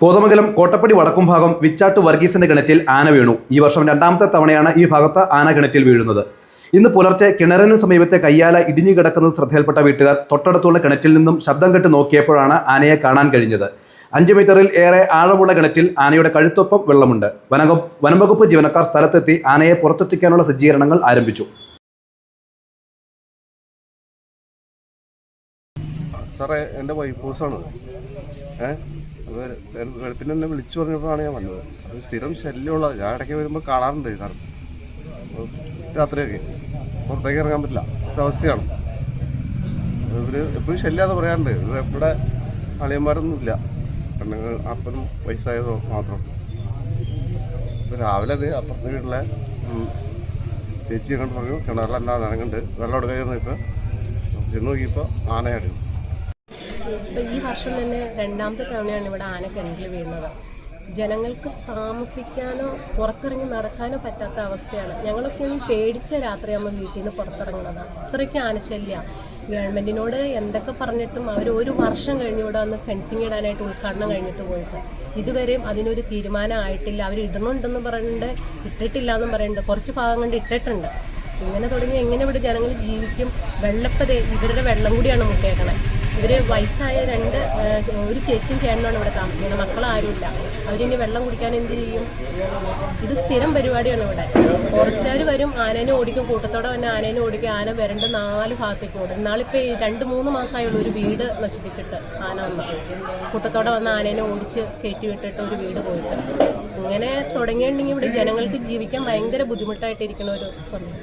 കോതമംഗലം കോട്ടപ്പടി വടക്കും ഭാഗം വിച്ചാട്ട് വർഗീസിന്റെ കിണറ്റിൽ ആന വീണു. ഈ വർഷം രണ്ടാമത്തെ തവണയാണ് ഈ ഭാഗത്ത് ആന കിണറ്റിൽ വീഴുന്നത്. ഇന്ന് പുലർച്ചെ കിണറിന് സമീപത്തെ കയ്യാല ഇടിഞ്ഞു കിടക്കുന്നത് ശ്രദ്ധയിൽപ്പെട്ട വീട്ടുകാർ തൊട്ടടുത്തുള്ള കിണറ്റിൽ നിന്നും ശബ്ദം കെട്ട് നോക്കിയപ്പോഴാണ് ആനയെ കാണാൻ കഴിഞ്ഞത്. അഞ്ച് മീറ്ററിൽ ഏറെ ആഴമുള്ള കിണറ്റിൽ ആനയുടെ കഴുത്തൊപ്പം വെള്ളമുണ്ട്. വനംവകുപ്പ് ജീവനക്കാർ സ്ഥലത്തെത്തി ആനയെ പുറത്തെത്തിക്കാനുള്ള സജ്ജീകരണങ്ങൾ ആരംഭിച്ചു. സാറേ എന്റെ വൈഫ് ഹൗസാണ് ഏ? അത് വെളുപ്പിനെ എന്നെ വിളിച്ചു പറഞ്ഞപ്പോഴാണ് ഞാൻ വന്നത്. അത് സ്ഥിരം ശല്യമുള്ളത് ഞാൻ ഇടയ്ക്ക് വരുമ്പോൾ കാണാറുണ്ട് സാർ രാത്രിയൊക്കെ. പുറത്തേക്ക് ഇറങ്ങാൻ പറ്റില്ല. അവസ്ഥയാണ് ഇവർ എപ്പോഴും ശല്യമാണെന്ന് പറയാറുണ്ട്. എവിടെ അളിയന്മാരൊന്നും ഇല്ല പെണ്ണുങ്ങൾ അപ്പനും വയസ്സായതോ മാത്രം. രാവിലെ അത് അപ്പുറത്തെ വീട്ടിലെ ചേച്ചി കണ്ട് പറഞ്ഞു കിണറിലെല്ലാം നനങ്ങുന്നുണ്ട് വെള്ളം എടുക്കാൻ ഇപ്പോൾ ചെന്ന് നോക്കിയപ്പോൾ ആനയായിരുന്നു ഇപ്പൊ ഈ വർഷം തന്നെ രണ്ടാമത്തെ തവണയാണ് ഇവിടെ ആന കിണറ്റിൽ വീഴുന്നത്. ജനങ്ങൾക്ക് താമസിക്കാനോ പുറത്തിറങ്ങി നടക്കാനോ പറ്റാത്ത അവസ്ഥയാണ്. ഞങ്ങളൊക്കെ ഒന്ന് പേടിച്ച രാത്രിയാകുമ്പോൾ വീട്ടിൽ നിന്ന് പുറത്തിറങ്ങുന്നത്. അത്രയ്ക്ക് ആനശല്യം. ഗവൺമെന്റിനോട് എന്തൊക്കെ പറഞ്ഞിട്ടും അവർ ഒരു വർഷം കഴിഞ്ഞ് ഇവിടെ വന്ന് ഫെൻസിങ് ഇടാനായിട്ട് ഉദ്ഘാടനം കഴിഞ്ഞിട്ട് പോയിട്ട് ഇതുവരെയും അതിനൊരു തീരുമാനം ആയിട്ടില്ല. അവർ ഇടണുണ്ടെന്ന് പറയുന്നുണ്ട് ഇട്ടിട്ടില്ല എന്നും പറയുന്നുണ്ട് കുറച്ച് ഭാഗം കൊണ്ട് ഇട്ടിട്ടുണ്ട്. ഇങ്ങനെ തുടങ്ങി എങ്ങനെ ഇവിടെ ജനങ്ങൾ ജീവിക്കും? വെള്ളപ്പതേ ഇവരുടെ വെള്ളം കൂടിയാണ് മുട്ടേക്കണേ ഇവർ വയസ്സായ രണ്ട് ഒരു ചേച്ചിയും ചേട്ടനാണ് ഇവിടെ താമസിക്കുന്നത്. മക്കളാരുമില്ല. അവരിനി വെള്ളം കുടിക്കാൻ എന്ത് ചെയ്യും? ഇത് സ്ഥിരം പരിപാടിയാണ് ഇവിടെ. ഫോറസ്റ്റുകാർ വരും ആനേനെ ഓടിക്കും. കൂട്ടത്തോടെ തന്നെ ആനേനെ ഓടിക്കും. ആന വരണ്ട നാല് ഭാഗത്തേക്ക് ഓടും. ഇന്നാളിപ്പോൾ ഈ രണ്ട് മൂന്ന് മാസമായുള്ള ഒരു വീട് നശിപ്പിച്ചിട്ട് ആന വന്ന്. കൂട്ടത്തോടെ വന്ന് ആനേനെ ഓടിച്ച് കയറ്റി വിട്ടിട്ട് ഒരു വീട് പോയിട്ട്. ഇങ്ങനെ തുടങ്ങിയിട്ടുണ്ടെങ്കിൽ ഇവിടെ ജനങ്ങൾക്ക് ജീവിക്കാൻ ഭയങ്കര ബുദ്ധിമുട്ടായിട്ടിരിക്കുന്ന ഒരു സമയം.